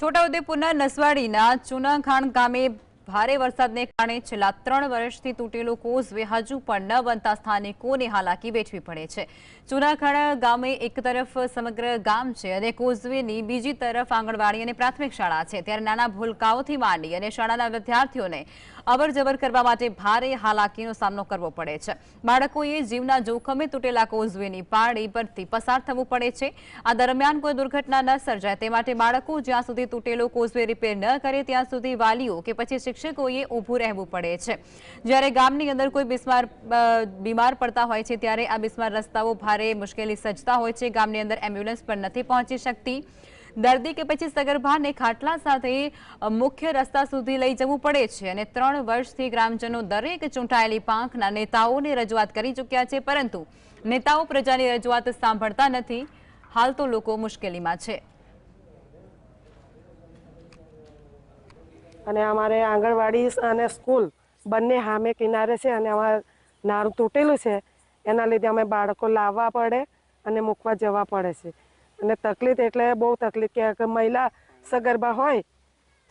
છોટાઉદેપુરના નસવાડીના ચુનાખાણ ગામે ભારે વરસાદને કારણે છેલ્લા ત્રણ વર્ષથી તૂટેલો કોઝવે હજુ પણ ન બનતા સ્થાનિકોને હાલાકી વેઠવી પડે છે. ચુનાખાણ ગામે એક તરફ સમગ્ર ગામ છે અને કોઝવેની બીજી તરફ આંગણવાડી અને પ્રાથમિક શાળા છે. ત્યારે નાના ભૂલકાઓથી માંડી અને શાળાના વિદ્યાર્થીઓને અવર કરવા માટે ભારે હાલાકીનો સામનો કરવો પડે છે. બાળકોએ જીવના જોખમે તૂટેલા કોઝવેની પાળી પરથી પસાર થવું પડે છે. આ દરમિયાન કોઈ દુર્ઘટના ન સર્જાય તે માટે બાળકો જ્યાં સુધી તૂટેલો કોઝવે રિપેર ન કરે ત્યાં સુધી વાલીઓ કે પછી શિક્ષકોએ ઊભું રહેવું પડે છે. જ્યારે ગામની અંદર કોઈ બિસ્માર અ, બીમાર પડતા હોય છે ત્યારે આ બિસ્માર રસ્તાઓ ભારે મુશ્કેલી સર્જતા હોય છે. ગામની અંદર એમ્બ્યુલન્સ પણ નથી પહોંચી શકતી. દર્દી કે પછી સગર્ભાને ખાટલા સાથે અ, મુખ્ય રસ્તા સુધી લઈ જવું પડે છે અને ત્રણ વર્ષથી ગ્રામજનો દરેક ચૂંટાયેલી પાંખના નેતાઓને રજૂઆત કરી ચૂક્યા છે પરંતુ નેતાઓ પ્રજાની રજૂઆત સાંભળતા નથી. હાલ તો લોકો મુશ્કેલીમાં છે. અને અમારે આંગણવાડી અને સ્કૂલ બંને સામે કિનારે છે અને અમારે નારું તૂટેલું છે. એના લીધે અમે બાળકો લાવવા પડે અને મૂકવા જવા પડે છે. અને તકલીફ એટલે બહુ તકલીફ કે મહિલા સગર્ભા હોય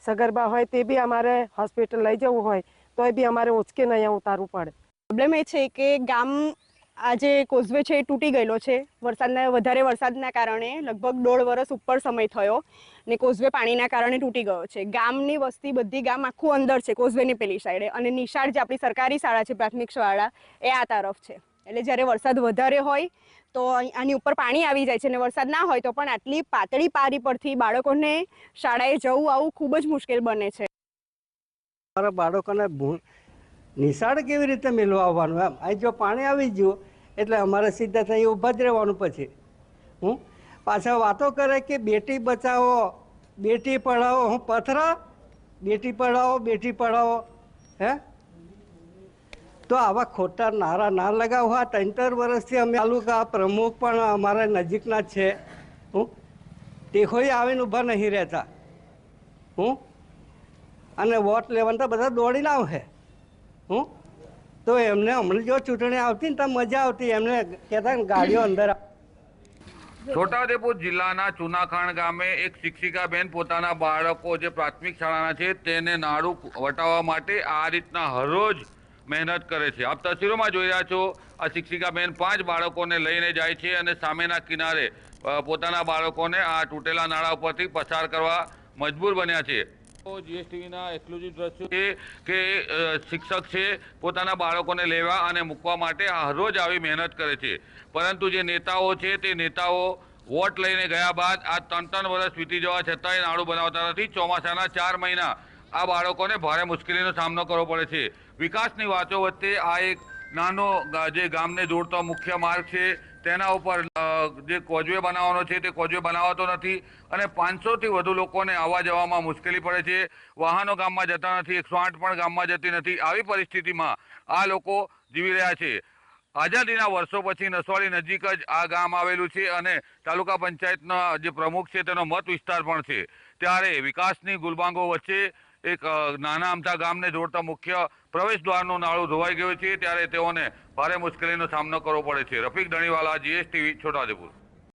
સગર્ભા હોય તે બી અમારે હોસ્પિટલ લઈ જવું હોય, તોય બી અમારે ઉચકીને અહીંયા ઉતારવું પડે. પ્રોબ્લેમ એ છે કે ગામ આ જે કોઝવે છે એ તૂટી ગયેલો છે. વરસાદના, વધારે વરસાદના કારણે લગભગ દોઢ વર્ષ ઉપર સમય થયો ને કોઝવે પાણીના કારણે તૂટી ગયો છે. ગામની વસ્તી બધી ગામ આખું અંદર છે કોઝવેની પેલી સાઈડે અને નિશાળ જે આપણી સરકારી શાળા છે, પ્રાથમિક શાળા, એ આ તરફ છે. એટલે જ્યારે વરસાદ વધારે હોય તો આની ઉપર પાણી આવી જાય છે અને વરસાદ ના હોય તો પણ આટલી પાતળી પારી પરથી બાળકોને શાળાએ જવું આવું ખૂબ જ મુશ્કેલ બને છે. બાળકોને નિશાળ કેવી રીતે મેળવા આવવાનું એમ, અહીં જો પાણી આવી ગયું એટલે અમારે સીધા થઈ ઊભા જ રહેવાનું પછી. હું પાછા વાતો કરે કે બેટી બચાવો, બેટી પઢાવો, હું પથરા? બેટી પઢાવો બેટી પઢાવો. હે? તો આવા ખોટા નારા ના લગાવવા ત્રણ ત્રણ વર્ષથી અમે તાલુકા પ્રમુખ પણ અમારા નજીકના છે. હું તે કોઈ આવીને ઊભા નહીં રહેતા. હું અને વોટ લેવાનું તો બધા દોડીને આવશે. હું તો એમને હમણાં જો ચૂંટણી આવતી ને તો મજા આવતી. એમને કહેતા ને ગાડીઓ અંદર છોટાઉદેપુર જિલ્લાના ચુનાખાણ ગામે એક શિક્ષિકાબેન પોતાના બાળકો જે પ્રાથમિક શાળાના છે તેને નાડું વટાવવા માટે આ રીતના હરરોજ મહેનત કરે છે. આપ તસવીરોમાં જોઈ રહ્યા છો, આ શિક્ષિકાબેન પાંચ બાળકોને લઈને જાય છે અને સામેના કિનારે પોતાના બાળકોને આ તૂટેલા નાળા ઉપરથી પસાર કરવા મજબૂર બન્યા છે. જીએસટીવીના એક્સક્લુઝિવ દ્રશ્યો છે કે શિક્ષક છે, પોતાના બાળકોને લેવા અને મૂકવા માટે હરરોજ આવી મહેનત કરે છે. પરંતુ જે નેતાઓ છે તે નેતાઓ વોટ લઈને ગયા બાદ આ ત્રણ ત્રણ વર્ષ વીતી જવા છતાંય નાડું બનાવતા નથી. ચોમાસાના ચાર મહિના આ બાળકોને ભારે મુશ્કેલીનો સામનો કરવો પડે છે. વિકાસની વાતો વચ્ચે આ એક નાનો જે ગામને જોડતો મુખ્ય માર્ગ છે તેના ઉપર જે કોજવે બનાવવાનો છે તે કોજવે બનાવાતો નથી અને પાંચસોથી વધુ લોકોને આવવા જવામાં મુશ્કેલી પડે છે. વાહનો ગામમાં જતા નથી, એકસો આઠ પણ ગામમાં જતી નથી. આવી પરિસ્થિતિમાં આ લોકો જીવી રહ્યા છે. આઝાદીના વર્ષો પછી નસવાડી નજીક જ આ ગામ આવેલું છે અને તાલુકા પંચાયતના જે પ્રમુખ છે તેનો મત વિસ્તાર પણ છે. ત્યારે વિકાસની ગુલબાંગો વચ્ચે એક નાના અમથા ગામને જોડતા મુખ્ય પ્રવેશ દ્વારનું નાળું ધોવાઈ ગયું છે, ત્યારે તેઓને ભારે મુશ્કેલીનો સામનો કરવો પડે છે. રફીક દણીવાલા જીએસટીવી, છોટાઉદેપુર.